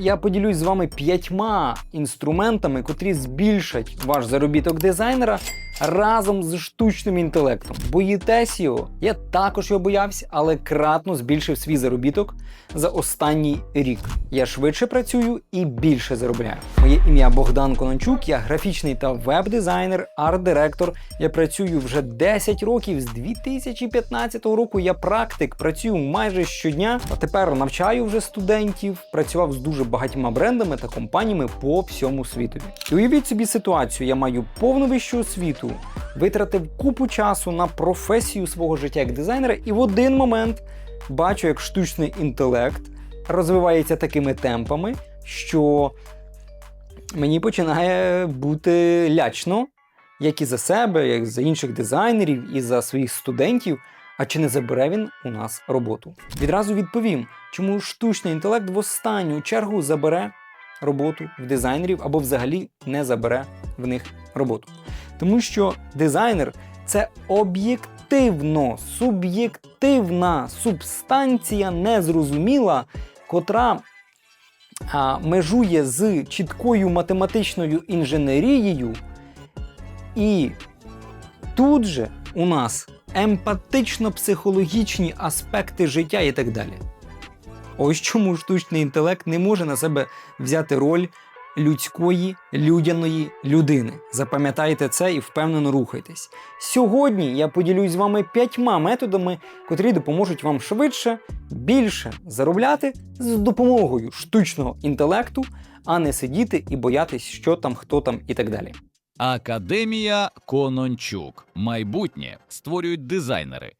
я поділюсь з вами п'ятьма інструментами, котрі збільшать ваш заробіток дизайнера разом з штучним інтелектом. Боїтесь його? Я також його боявся, але кратно збільшив свій заробіток за останній рік. Я швидше працюю і більше заробляю. Моє ім'я Богдан Конончук, я графічний та веб-дизайнер, арт-директор. Я працюю вже 10 років. З 2015 року я практик, працюю майже щодня, а тепер навчаю вже студентів, працював з дуже багатьма брендами та компаніями по всьому світові. І уявіть собі ситуацію: я маю повну вищу освіту, витратив купу часу на професію свого життя як дизайнера, і в один момент бачу, як штучний інтелект розвивається такими темпами, що мені починає бути лячно, як і за себе, як за інших дизайнерів, і за своїх студентів. А чи не забере він у нас роботу? Відразу відповім, чому штучний інтелект в останню чергу забере роботу в дизайнерів або взагалі не забере в них роботу. Тому що дизайнер це об'єктивно суб'єктивна субстанція незрозуміла, котра а, межує з чіткою математичною інженерією, і тут же у нас емпатично-психологічні аспекти життя і так далі. Ось чому штучний інтелект не може на себе взяти роль людської, людяної людини. Запам'ятайте це і впевнено рухайтесь. Сьогодні я поділюсь з вами п'ятьма методами, котрі допоможуть вам швидше, більше заробляти з допомогою штучного інтелекту, а не сидіти і боятись, що там, хто там і так далі. Академія Конончук. Майбутнє створюють дизайнери.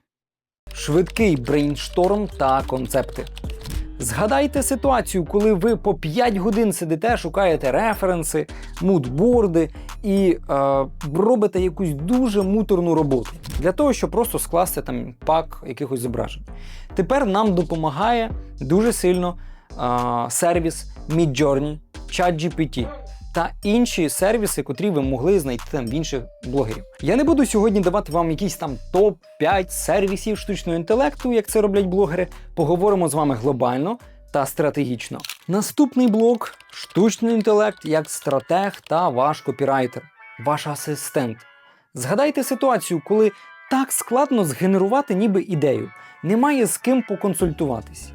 Швидкий брейншторм та концепти. Згадайте ситуацію, коли ви по 5 годин сидите, шукаєте референси, мудборди і е, робите якусь дуже муторну роботу для того, щоб просто скласти там пак якихось зображень. Тепер нам допомагає дуже сильно е, сервіс Midjourney, ChatGPT та інші сервіси, котрі ви могли знайти там в інших блогерів. Я не буду сьогодні давати вам якийсь там топ-5 сервісів штучного інтелекту, як це роблять блогери. Поговоримо з вами глобально та стратегічно. Наступний блок штучний інтелект як стратег та ваш копірайтер, ваш асистент. Згадайте ситуацію, коли так складно згенерувати ніби ідею, немає з ким поконсультуватись.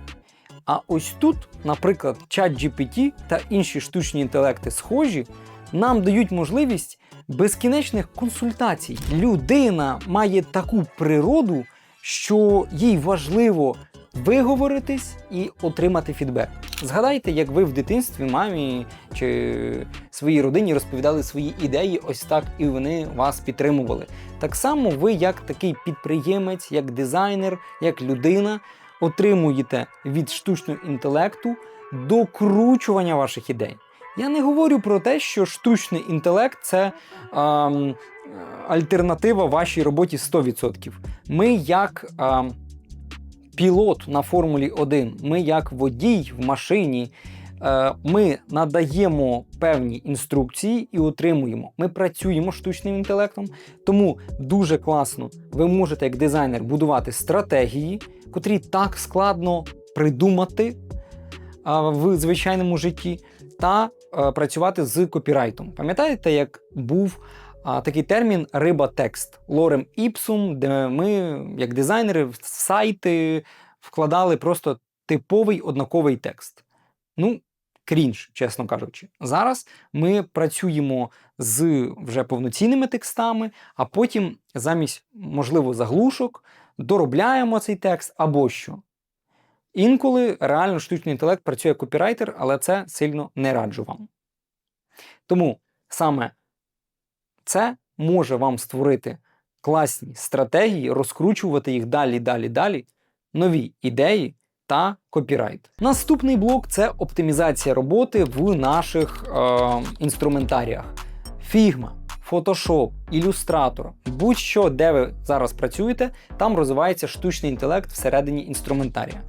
А ось тут, наприклад, ChatGPT та інші штучні інтелекти схожі, нам дають можливість безкінечних консультацій. Людина має таку природу, що їй важливо виговоритись і отримати фідбек. Згадайте, як ви в дитинстві мамі чи своїй родині розповідали свої ідеї, ось так і вони вас підтримували. Так само ви, як такий підприємець, як дизайнер, як людина, отримуєте від штучного інтелекту докручування ваших ідей. Я не говорю про те, що штучний інтелект це ем, альтернатива вашій роботі 100%. Ми як ем, пілот на Формулі 1, ми як водій в машині, е, ми надаємо певні інструкції і отримуємо. Ми працюємо штучним інтелектом, тому дуже класно ви можете як дизайнер будувати стратегії, котрі так складно придумати в звичайному житті, та а, працювати з копірайтом. Пам'ятаєте, як був такий термін риба текст лорем іпсум, де ми, як дизайнери, в сайти вкладали просто типовий однаковий текст. Ну, крінж, чесно кажучи. Зараз ми працюємо з вже повноцінними текстами, а потім замість, можливо, заглушок доробляємо цей текст або що. Інколи реально штучний інтелект працює як копірайтер, але це сильно не раджу вам. Тому саме це може вам створити класні стратегії, розкручувати їх далі, далі, далі, нові ідеї та копірайт. Наступний блок це оптимізація роботи в наших е, інструментаріях. Figma, Photoshop, Illustrator, будь-що, де ви зараз працюєте, там розвивається штучний інтелект всередині інструментарія.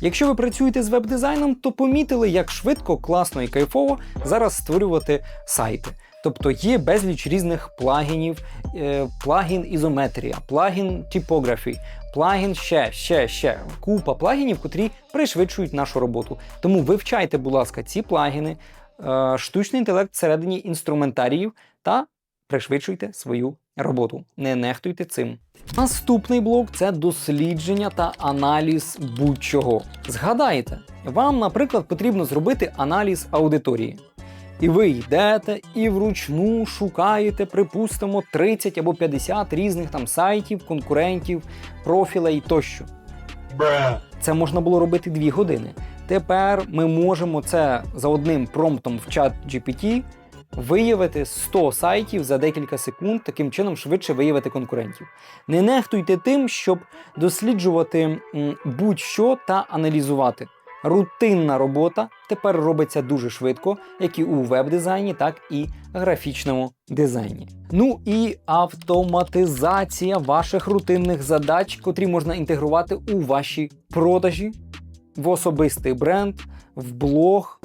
Якщо ви працюєте з веб-дизайном, то помітили, як швидко, класно і кайфово зараз створювати сайти. Тобто є безліч різних плагінів, е, плагін ізометрія, плагін типографій, плагін, ще, ще, ще. Купа плагінів, котрі пришвидшують нашу роботу. Тому вивчайте, будь ласка, ці плагіни, е, штучний інтелект всередині інструментаріїв та пришвидшуйте свою роботу. Не нехтуйте цим. Наступний блок це дослідження та аналіз будь-чого. Згадайте, вам, наприклад, потрібно зробити аналіз аудиторії. І ви йдете і вручну шукаєте, припустимо, 30 або 50 різних там сайтів, конкурентів, профілей тощо. Це можна було робити 2 години. Тепер ми можемо це за одним промптом в чат GPT виявити 100 сайтів за декілька секунд, таким чином швидше виявити конкурентів. Не нехтуйте тим, щоб досліджувати будь-що та аналізувати. Рутинна робота тепер робиться дуже швидко, як і у веб-дизайні, так і графічному дизайні. Ну і автоматизація ваших рутинних задач, котрі можна інтегрувати у ваші продажі, в особистий бренд, в блог,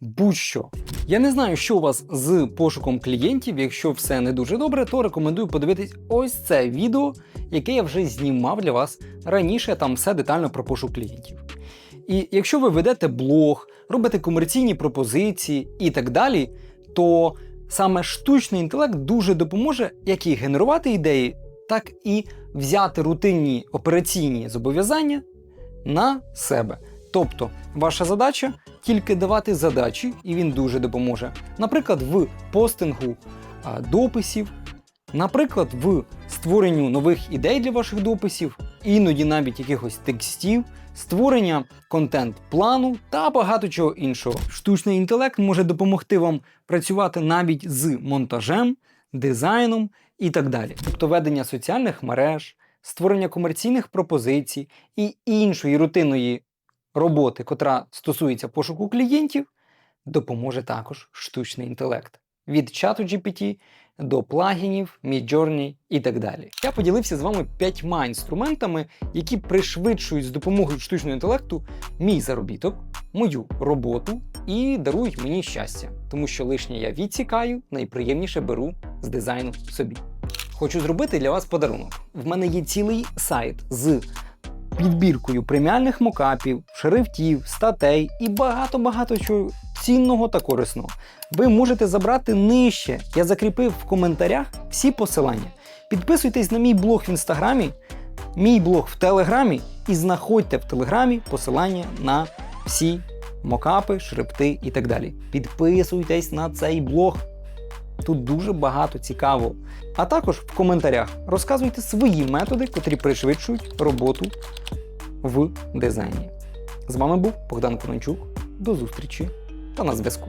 будь-що. Я не знаю, що у вас з пошуком клієнтів. Якщо все не дуже добре, то рекомендую подивитись ось це відео, яке я вже знімав для вас раніше. Там все детально про пошук клієнтів. І якщо ви ведете блог, робите комерційні пропозиції і так далі, то саме штучний інтелект дуже допоможе як і генерувати ідеї, так і взяти рутинні операційні зобов'язання на себе. Тобто, ваша задача тільки давати задачі, і він дуже допоможе. Наприклад, в постингу дописів, наприклад, в створенню нових ідей для ваших дописів, іноді навіть якихось текстів, створення контент-плану та багато чого іншого. Штучний інтелект може допомогти вам працювати навіть з монтажем, дизайном і так далі. Тобто ведення соціальних мереж, створення комерційних пропозицій і іншої рутинної роботи, котра стосується пошуку клієнтів, допоможе також штучний інтелект. Від чату GPT до плагінів, Midjourney і так далі. Я поділився з вами п'ятьма інструментами, які пришвидшують з допомогою штучного інтелекту мій заробіток, мою роботу і дарують мені щастя, тому що лишнє я відсікаю, найприємніше беру з дизайну собі. Хочу зробити для вас подарунок. В мене є цілий сайт з підбіркою преміальних мокапів, шрифтів, статей і багато-багато чого цінного та корисного. Ви можете забрати нижче. Я закріпив в коментарях всі посилання. Підписуйтесь на мій блог в інстаграмі, мій блог в телеграмі і знаходьте в телеграмі посилання на всі мокапи, шрифти і так далі. Підписуйтесь на цей блог. Тут дуже багато цікавого. А також в коментарях розказуйте свої методи, котрі пришвидшують роботу в дизайні. З вами був Богдан Конончук. До зустрічі та на зв'язку.